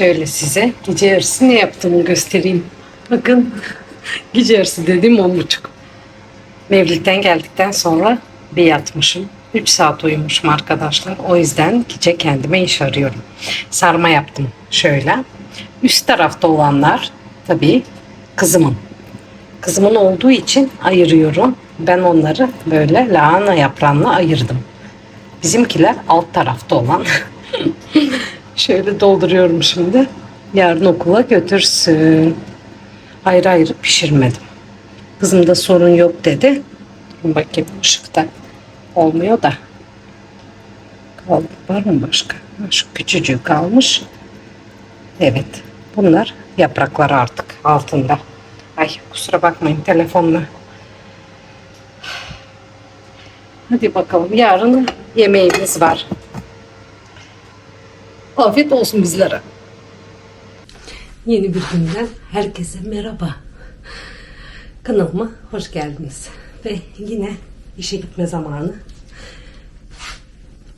Şöyle size gece yarısı ne yaptığımı göstereyim. Bakın gece yarısı dediğim on buçuk. Mevlid'den geldikten sonra bir yatmışım. 3 saat uyumuşum arkadaşlar. O yüzden gece kendime iş arıyorum. Sarma yaptım şöyle. Üst tarafta olanlar tabii kızımın. Kızımın olduğu için ayırıyorum. Ben onları böyle lahana yaprağına ayırdım. Bizimkiler alt tarafta olan. Şöyle dolduruyorum şimdi. Yarın okula götürsün. Ayrı ayrı pişirmedim. Kızımda sorun yok dedi. Bakayım ışıkta olmuyor da. Kaldı. Var mı başka? Şu küçücük kalmış. Evet. Bunlar yaprakları artık altında. Ay kusura bakmayın telefonla. Hadi bakalım yarın yemeğimiz var. Afiyet olsun bizlere. Yeni bir günden herkese merhaba. Kanalıma hoş geldiniz. Ve yine işe gitme zamanı.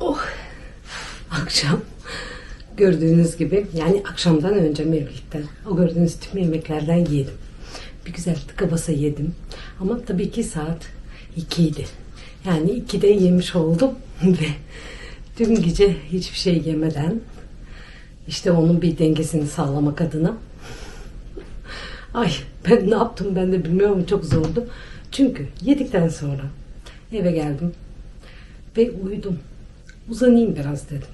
Oh. Akşam gördüğünüz gibi yani akşamdan önce Mevlid'den o gördüğünüz tüm yemeklerden yedim. Bir güzel tıka basa yedim. Ama tabii ki saat 2 idi. Yani 2'de yemiş oldum ve tüm gece hiçbir şey yemeden işte onun bir dengesini sağlamak adına Ay ben ne yaptım ben de bilmiyorum çok zordu. Çünkü yedikten sonra eve geldim ve uyudum. Uzanayım biraz dedim.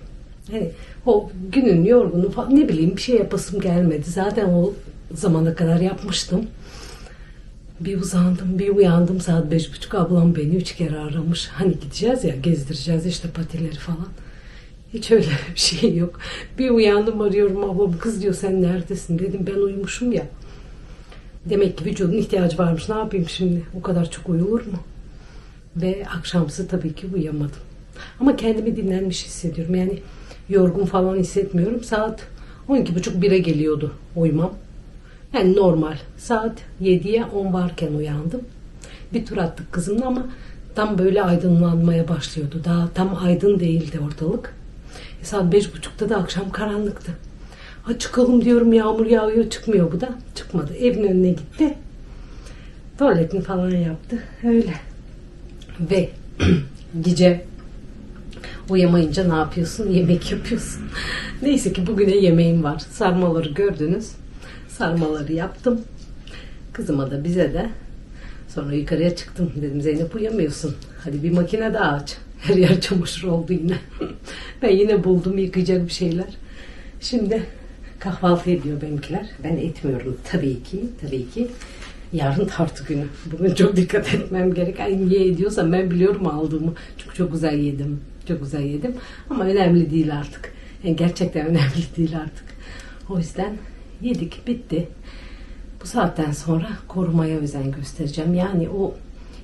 Hani o günün yorgunu falan ne bileyim bir şey yapasım gelmedi. Zaten o zamana kadar yapmıştım. Bir uzandım, bir uyandım saat beş buçuk. Ablam beni üç kere aramış. Hani gideceğiz ya, gezdireceğiz işte patileri falan. Hiç öyle bir şey yok. Bir uyandım arıyorum ablam. Kız diyor sen neredesin? Dedim ben uyumuşum ya. Demek ki vücudun ihtiyacı varmış. Ne yapayım şimdi? O kadar çok uyulur mu? Ve akşamsı tabii ki uyuyamadım. Ama kendimi dinlenmiş hissediyorum. Yani yorgun falan hissetmiyorum. Saat 12.30-1'e geliyordu uyumam. Yani normal. Saat 7'ye 10 varken uyandım. Bir tur attık kızımla ama tam böyle aydınlanmaya başlıyordu. Daha tam aydın değildi ortalık. E saat 5.30'da da akşam karanlıktı. Ha çıkalım diyorum yağmur yağıyor çıkmıyor bu da. Çıkmadı. Evin önüne gitti. Tuvaletini falan yaptı. Öyle. Ve gece Uyuyamayınca ne yapıyorsun? Yemek yapıyorsun. Neyse ki bugüne yemeğim var. Sarmaları gördünüz. Sarmaları yaptım. Kızıma da bize de. Sonra yukarıya çıktım. Dedim Zeynep uyuyamıyorsun. Hadi bir makine daha aç. Her yer çamaşır oldu yine. ben yine buldum yıkayacak bir şeyler. Şimdi kahvaltı ediyor benimkiler. Ben etmiyorum tabii ki. Tabii ki. Yarın tartı günü. Bugün çok dikkat etmem gerek. Ay niye ediyorsam ben biliyorum aldığımı. Çünkü çok güzel yedim. Çok güzel yedim. Ama önemli değil artık. Yani gerçekten önemli değil artık. O yüzden yedik bitti. Bu saatten sonra korumaya özen göstereceğim. Yani o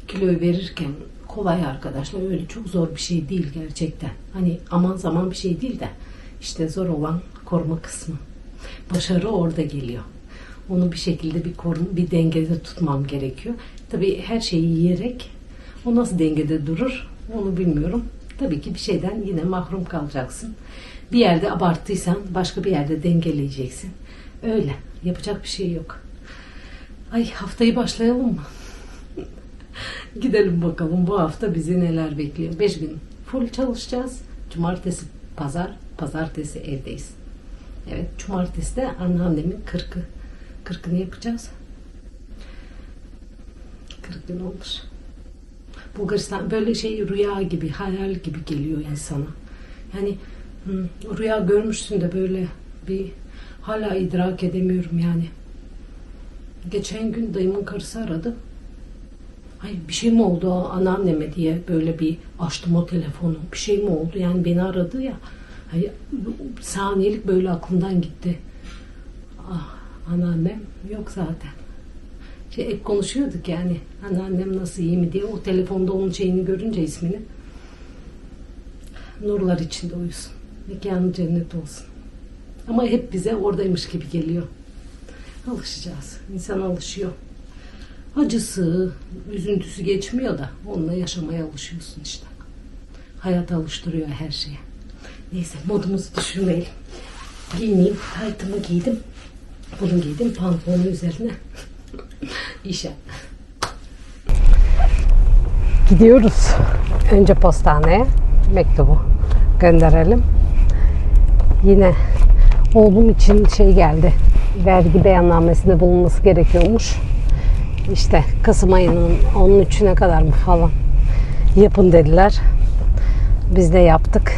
kiloyu verirken kolay arkadaşlar. Öyle çok zor bir şey değil gerçekten. Hani aman zaman bir şey değil de işte zor olan koruma kısmı. Başarı orada geliyor. Onu bir şekilde bir korum, bir dengede tutmam gerekiyor. Tabii her şeyi yiyerek o nasıl dengede durur onu bilmiyorum. Tabii ki bir şeyden yine mahrum kalacaksın. Bir yerde abarttıysan başka bir yerde dengeleyeceksin. Öyle. Yapacak bir şey yok. Ay haftayı başlayalım mı? Gidelim bakalım bu hafta bizi neler bekliyor. Beş gün full çalışacağız. Cumartesi pazar, pazartesi evdeyiz. Evet, cumartesi de anneannemin kırkı. Kırkını yapacağız. Kırk gün olmuş. Bulgaristan böyle şey rüya gibi, hayal gibi geliyor insana. Yani hı, rüya görmüşsün de böyle bir hala idrak edemiyorum yani. Geçen gün dayımın karısı aradı. Ay bir şey mi oldu anneanneme diye böyle bir açtım o telefonu. Bir şey mi oldu? Yani beni aradı ya. Ay, saniyelik böyle aklımdan gitti. Ah, anneannem yok zaten. Şey, hep konuşuyorduk yani. Anneannem nasıl iyi mi diye. O telefonda onun şeyini görünce ismini. Nurlar içinde uyusun. Mekanı cennet olsun. Ama hep bize oradaymış gibi geliyor. Alışacağız. İnsan alışıyor. Acısı, üzüntüsü geçmiyor da onunla yaşamaya alışıyorsun işte. Hayat alıştırıyor her şeye. Neyse modumuzu düşürmeyelim. giyineyim. Taytımı giydim. Bunu giydim pantolonun üzerine. İşe. Gidiyoruz. Önce postaneye mektubu gönderelim. Yine oğlum için şey geldi. Vergi beyannamesinde bulunması gerekiyormuş. İşte Kasım ayının 13'üne kadar mı falan yapın dediler. Biz de yaptık.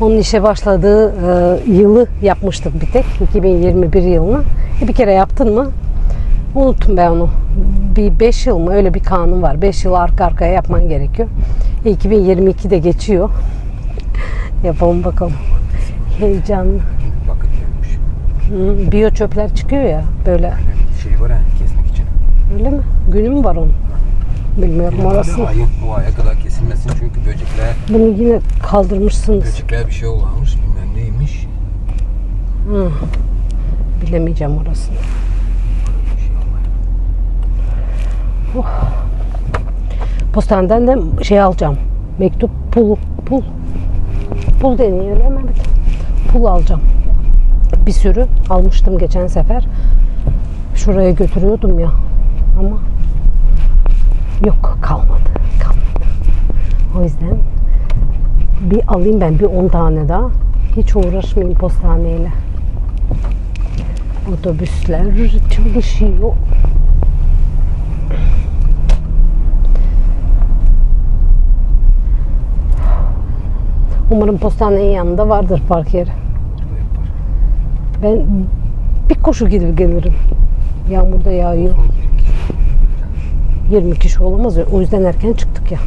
Onun işe başladığı e, yılı yapmıştık bir tek. 2021 yılını. E, bir kere yaptın mı? Unuttum ben onu. Bir 5 yıl mı? Öyle bir kanun var. 5 yıl arka arkaya yapman gerekiyor. E, 2022 de geçiyor. Yapalım bakalım. Heyecanlı. Biyo çöpler çıkıyor ya böyle. Öyle bir şey var ha kesmek için. Öyle mi? Günü mü var onun? Bilmiyorum orası. Ayın bu aya kadar kesilmesin çünkü böcekler Bunu yine kaldırmışsınız. böcekler bir şey olmuş bilmem neymiş. Hı. Bilemeyeceğim orasını. Olmuyor. Postaneden de şey alacağım. Mektup, pul, pul. Pul deniyor öyle mi? Pul alacağım. Bir sürü almıştım geçen sefer. Şuraya götürüyordum ya. Ama yok kalmadı. Kalmadı. O yüzden bir alayım ben bir 10 tane daha. Hiç uğraşmayayım postaneyle. Otobüsler çalışıyor. Umarım postanenin yanında vardır park yeri. Ben bir koşu gidip gelirim. Yağmurda yağıyor. Son bir kişi. 20 kişi olamaz. O yüzden erken çıktık ya.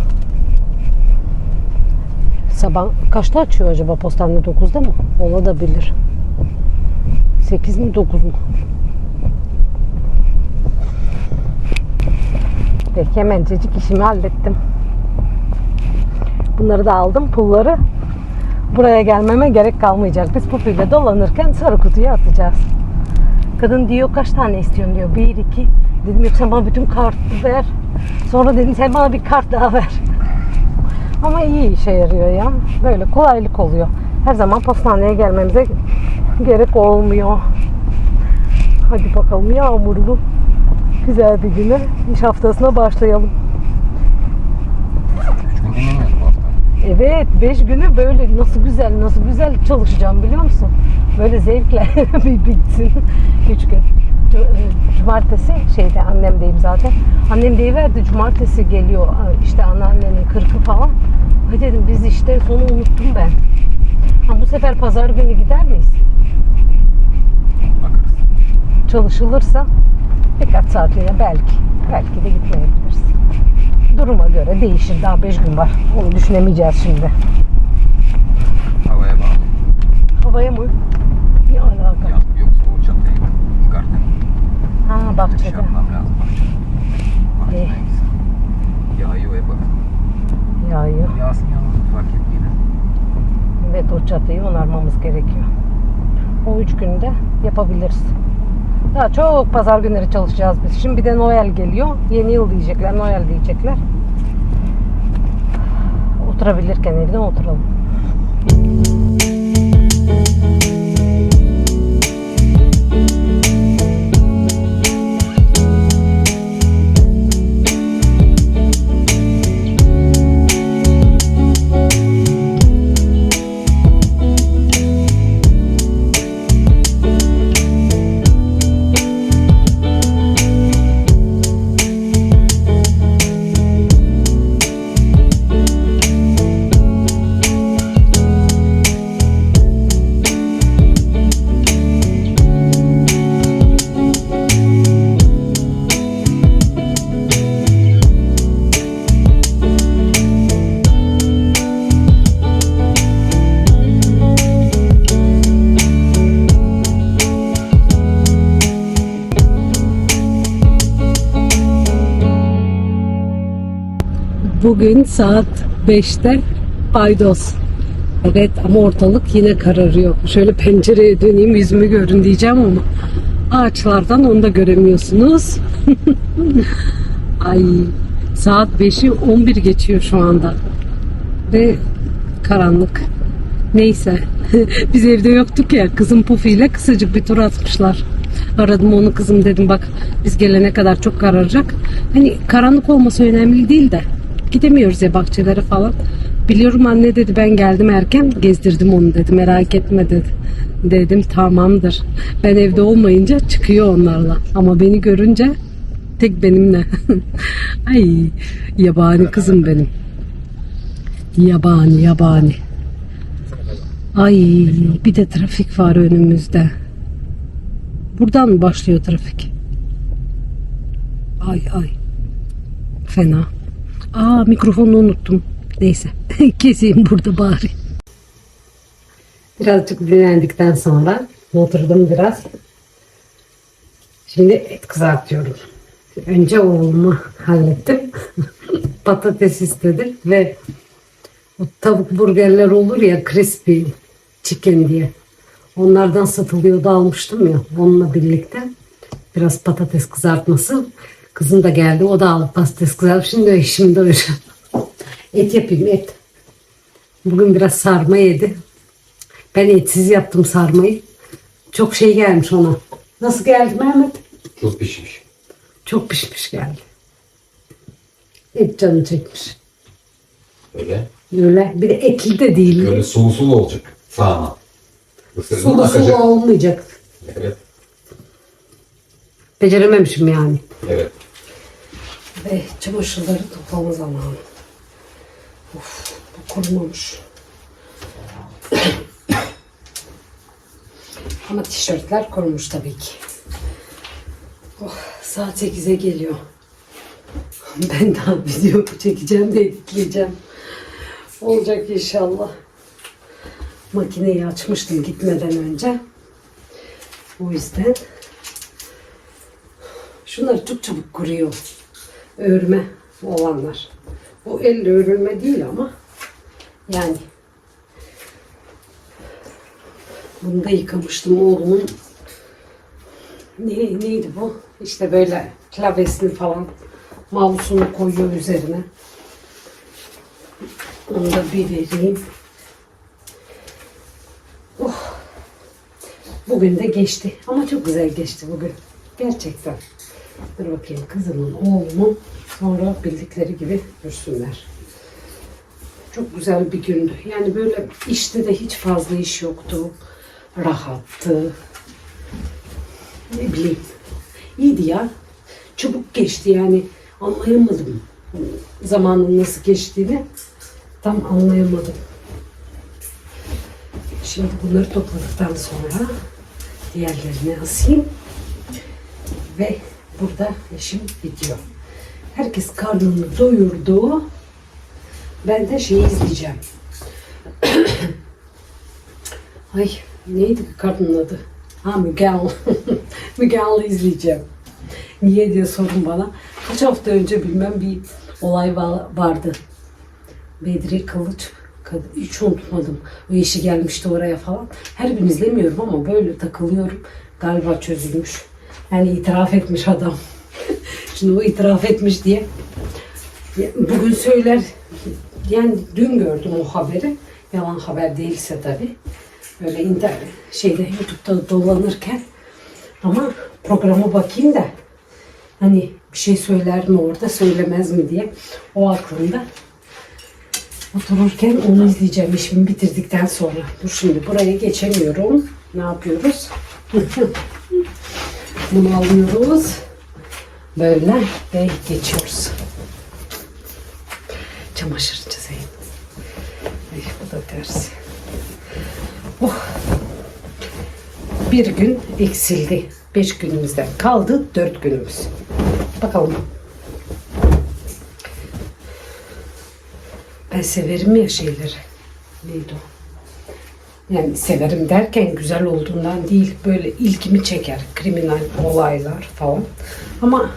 Sabah kaçta açıyor acaba postane 9'da mı? Olabilir. 8 mi 9 mu? Peki hemencecik işimi hallettim. Bunları da aldım. Pulları buraya gelmeme gerek kalmayacak. Biz pupuyla dolanırken sarı kutuya atacağız. Kadın diyor kaç tane istiyorsun diyor. Bir, iki. Dedim yok bana bütün kartı ver. Sonra dedim sen bana bir kart daha ver. Ama iyi işe yarıyor ya. Böyle kolaylık oluyor. Her zaman postaneye gelmemize gerek olmuyor. Hadi bakalım yağmurlu güzel bir güne iş haftasına başlayalım. Evet 5 günü böyle nasıl güzel nasıl güzel çalışacağım biliyor musun? Böyle zevkle bir bitsin 3 gün. E, Cumartesi şeyde annemdeyim zaten. Annem deyiverdi cumartesi geliyor işte anneannenin kırkı falan. Ay dedim biz işte sonu unuttum ben. Ha, bu sefer pazar günü gider miyiz? Bakarız. Çalışılırsa birkaç saatliğine belki. Belki de gitmeyebiliriz. Duruma göre değişir. Daha 5 gün var. Onu düşünemeyeceğiz şimdi. Havaya bağlı. Havaya mı? Ne alaka? Yağmur yoksa o çatıya garden. Ha Bir şey bahçede. yapmam lazım bahçede. İyi. gitsin. Yağıyor ve bak. Yağıyor. Yağsın yağmur fark etmeyene. Evet o çatıyı onarmamız gerekiyor. O üç günde yapabiliriz. Daha çok pazar günleri çalışacağız biz. Şimdi bir de Noel geliyor. Yeni yıl diyecekler, Noel diyecekler. Oturabilirken evde oturalım. Bugün saat 5'te paydos. Evet ama ortalık yine kararıyor. Şöyle pencereye döneyim yüzümü görün diyeceğim ama ağaçlardan onu da göremiyorsunuz. Ay saat 5'i 11 geçiyor şu anda. Ve karanlık. Neyse. Biz evde yoktuk ya. Kızım Pufi ile kısacık bir tur atmışlar. Aradım onu kızım dedim bak biz gelene kadar çok kararacak. Hani karanlık olması önemli değil de gidemiyoruz ya bahçelere falan. Biliyorum anne dedi ben geldim erken gezdirdim onu dedi merak etme dedi. Dedim tamamdır. Ben evde olmayınca çıkıyor onlarla. Ama beni görünce tek benimle. Ay yabani kızım benim. Yabani yabani. Ay bir de trafik var önümüzde. Buradan mı başlıyor trafik? Ay ay. Fena. Aa mikrofonu unuttum. Neyse. Keseyim burada bari. Birazcık dinlendikten sonra oturdum biraz. Şimdi et kızartıyorum. Önce oğlumu hallettim. Patates istedi ve o tavuk burgerler olur ya crispy chicken diye. Onlardan satılıyordu almıştım ya onunla birlikte. Biraz patates kızartması. Kızım da geldi o da alıp patates kızartmış. Şimdi eşim doyuracağım. Et yapayım et. Bugün biraz sarma yedi. Ben etsiz yaptım sarmayı. Çok şey gelmiş ona. Nasıl geldi Mehmet? Çok pişmiş. Çok pişmiş geldi. Et canı çekmiş. Öyle. Öyle. Bir de etli de değil. Böyle sulu sulu olacak. Isırdın Sulu sulu olmayacak. Evet. Becerememişim yani. Evet. Ve çamaşırları toplama zamanı. Of, bu kurumamış. Ama tişörtler kurumuş tabii ki. Oh, saat 8'e geliyor. Ben daha video çekeceğim ve editleyeceğim. Olacak inşallah. Makineyi açmıştım gitmeden önce. O yüzden Şunlar çok çabuk kuruyor. Örme olanlar. Bu elle örülme değil ama yani bunu da yıkamıştım oğlumun ne, neydi bu? İşte böyle klavyesini falan mouse'unu koyuyor üzerine. Onu da bir vereyim. Oh. Bugün de geçti. Ama çok güzel geçti bugün. Gerçekten. Dur bakayım kızımın, oğlumun sonra bildikleri gibi görsünler. Çok güzel bir gündü. Yani böyle işte de hiç fazla iş yoktu. Rahattı. Ne bileyim. İyiydi ya. Çabuk geçti yani. Anlayamadım. Zamanın nasıl geçtiğini tam anlayamadım. Şimdi bunları topladıktan sonra diğerlerini asayım. Ve burada işim bitiyor. Herkes karnını doyurdu. Ben de şeyi izleyeceğim. Ay neydi kadının adı? Ha Müge. Müge izleyeceğim. Niye diye sorun bana. Kaç hafta önce bilmem bir olay va- vardı. Bedri Kılıç kadın hiç unutmadım. O işi gelmişti oraya falan. Her gün izlemiyorum ama böyle takılıyorum. Galiba çözülmüş. Yani itiraf etmiş adam. Şimdi o itiraf etmiş diye. Bugün söyler. Yani dün gördüm o haberi. Yalan haber değilse tabii. Böyle internet şeyde YouTube'da dolanırken ama programa bakayım da hani bir şey söyler mi orada söylemez mi diye o aklımda. Otururken onu izleyeceğim işimi bitirdikten sonra. Dur şimdi buraya geçemiyorum. Ne yapıyoruz? Bunu alıyoruz. Böyle ve geçiyoruz. Çamaşır çizeyim. Ay, bu da ters. Oh. Bir gün eksildi. Beş günümüzden kaldı dört günümüz. Bakalım. Ben severim ya şeyleri. Neydi o? Yani severim derken güzel olduğundan değil. Böyle ilgimi çeker. Kriminal olaylar falan. Ama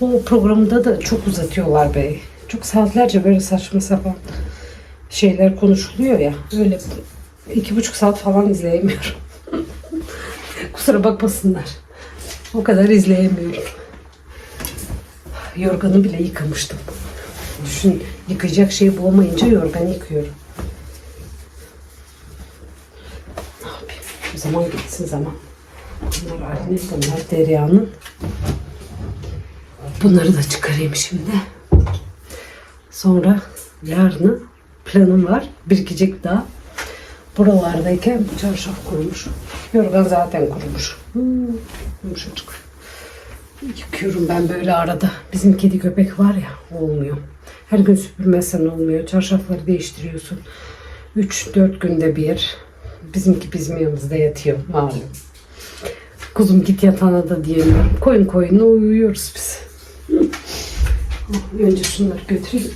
o programda da çok uzatıyorlar be. Çok saatlerce böyle saçma sapan şeyler konuşuluyor ya. Öyle iki buçuk saat falan izleyemiyorum. Kusura bakmasınlar. O kadar izleyemiyorum. Yorganı bile yıkamıştım. Düşün yıkayacak şey bulamayınca yorgan yıkıyorum. Zaman gitsin zaman. Bunlar Ali'nin, bunlar Derya'nın. Bunları da çıkarayım şimdi. Sonra yarını planım var. Birikecek daha. Buralardayken çarşaf kurumuş. Yorgan zaten kurumuş. Hmm, yumuşacık. Yıkıyorum ben böyle arada. Bizim kedi köpek var ya olmuyor. Her gün süpürmezsen olmuyor. Çarşafları değiştiriyorsun. 3-4 günde bir. Bizimki bizim yanımızda yatıyor malum. Kuzum git yatağına da diyemiyorum. Koyun koyuna uyuyoruz biz. Önce şunları götüreyim.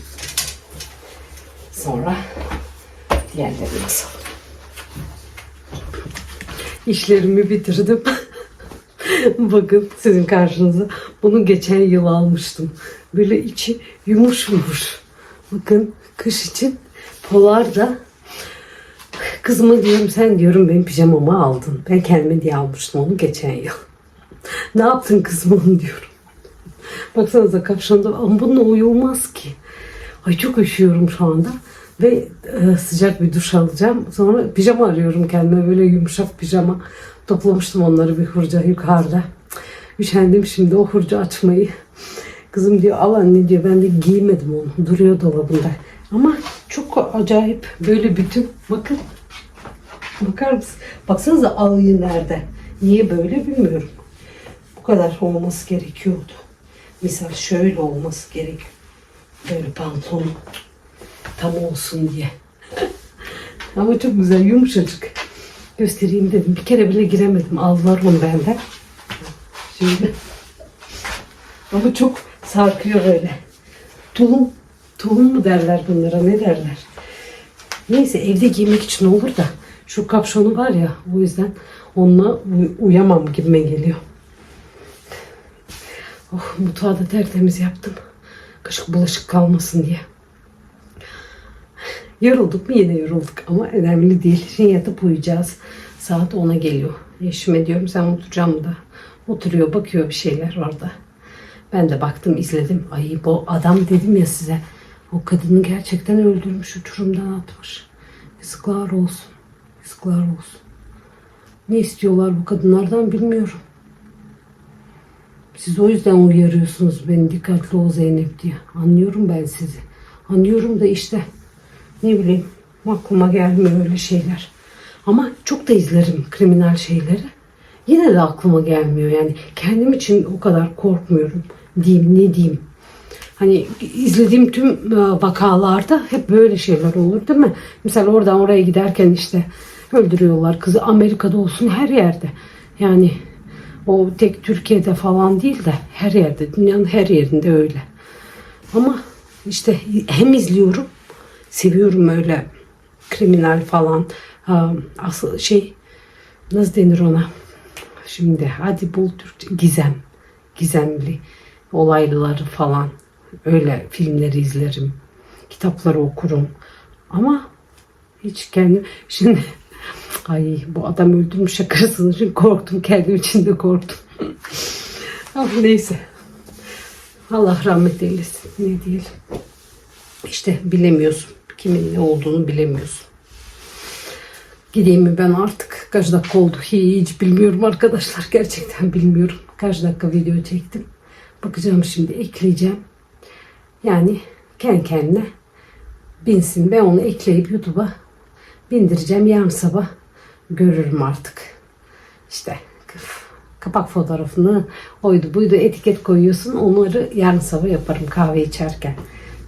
Sonra diğerlerini basalım. İşlerimi bitirdim. Bakın sizin karşınıza. Bunu geçen yıl almıştım. Böyle içi yumuş yumuş. Bakın kış için polar da kızıma diyorum sen diyorum benim pijamamı aldın. Ben kendime diye almıştım onu geçen yıl. ne yaptın kızım onu diyorum. Baksanıza kapşonda ama bununla uyulmaz ki. Ay çok üşüyorum şu anda. Ve e, sıcak bir duş alacağım. Sonra pijama arıyorum kendime. Böyle yumuşak pijama. Toplamıştım onları bir hurca yukarıda. Üşendim şimdi o hurcu açmayı. Kızım diyor al anne diyor. Ben de giymedim onu. Duruyor dolabında. Ama çok acayip. Böyle bütün. Bakın. Bakar mısın? Baksanıza alayı nerede? Niye böyle bilmiyorum. Bu kadar olması gerekiyordu. Misal şöyle olması gerekiyor. Böyle pantolon tam olsun diye. Ama çok güzel yumuşacık. Göstereyim dedim. Bir kere bile giremedim. Aldılar onu benden. Şimdi. Ama çok sarkıyor öyle. Tulum. Tulum mu derler bunlara ne derler. Neyse evde giymek için olur da şu kapşonu var ya o yüzden onunla uy- uyamam gibime geliyor. Oh mutfağı da tertemiz yaptım. Kaşık bulaşık kalmasın diye. Yorulduk mu yine yorulduk ama önemli değil. Şimdi yatıp uyuyacağız. Saat 10'a geliyor. Eşime diyorum sen oturacağım da. Oturuyor bakıyor bir şeyler orada. Ben de baktım izledim. Ay bu adam dedim ya size. O kadını gerçekten öldürmüş uçurumdan atmış. Yazıklar olsun. Yazıklar olsun. Ne istiyorlar bu kadınlardan bilmiyorum. Siz o yüzden uyarıyorsunuz beni dikkatli ol Zeynep diye. Anlıyorum ben sizi. Anlıyorum da işte ne bileyim aklıma gelmiyor öyle şeyler. Ama çok da izlerim kriminal şeyleri. Yine de aklıma gelmiyor yani. Kendim için o kadar korkmuyorum. Diyeyim ne diyeyim. Hani izlediğim tüm e, vakalarda hep böyle şeyler olur değil mi? Mesela oradan oraya giderken işte öldürüyorlar kızı. Amerika'da olsun her yerde. Yani o tek Türkiye'de falan değil de her yerde. Dünyanın her yerinde öyle. Ama işte hem izliyorum seviyorum öyle kriminal falan. Ha, asıl şey nasıl denir ona? Şimdi hadi bul Türkçe gizem gizemli olaylıları falan. Öyle filmleri izlerim kitapları okurum. Ama hiç kendim şimdi ay bu adam öldürmüş şakasını için korktum kendim için de korktum ama neyse Allah rahmet eylesin ne diyelim işte bilemiyorsun kimin ne olduğunu bilemiyorsun Gideyim mi ben artık? Kaç dakika oldu? Hiç bilmiyorum arkadaşlar. Gerçekten bilmiyorum. Kaç dakika video çektim. Bakacağım şimdi ekleyeceğim. Yani kendi kendine binsin. Ben onu ekleyip YouTube'a bindireceğim. Yarın sabah görürüm artık. İşte kapak fotoğrafını oydu buydu etiket koyuyorsun. Onları yarın sabah yaparım kahve içerken.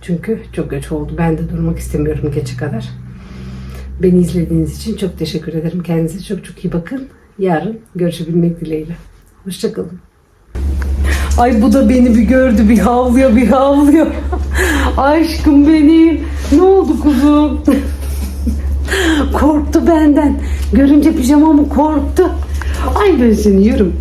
Çünkü çok geç oldu. Ben de durmak istemiyorum gece kadar. Beni izlediğiniz için çok teşekkür ederim. Kendinize çok çok iyi bakın. Yarın görüşebilmek dileğiyle. Hoşçakalın. Ay bu da beni bir gördü bir havlıyor bir havlıyor. Aşkım benim. Ne oldu kuzum? korktu benden. Görünce pijamamı korktu. Ay ben seni yiyorum.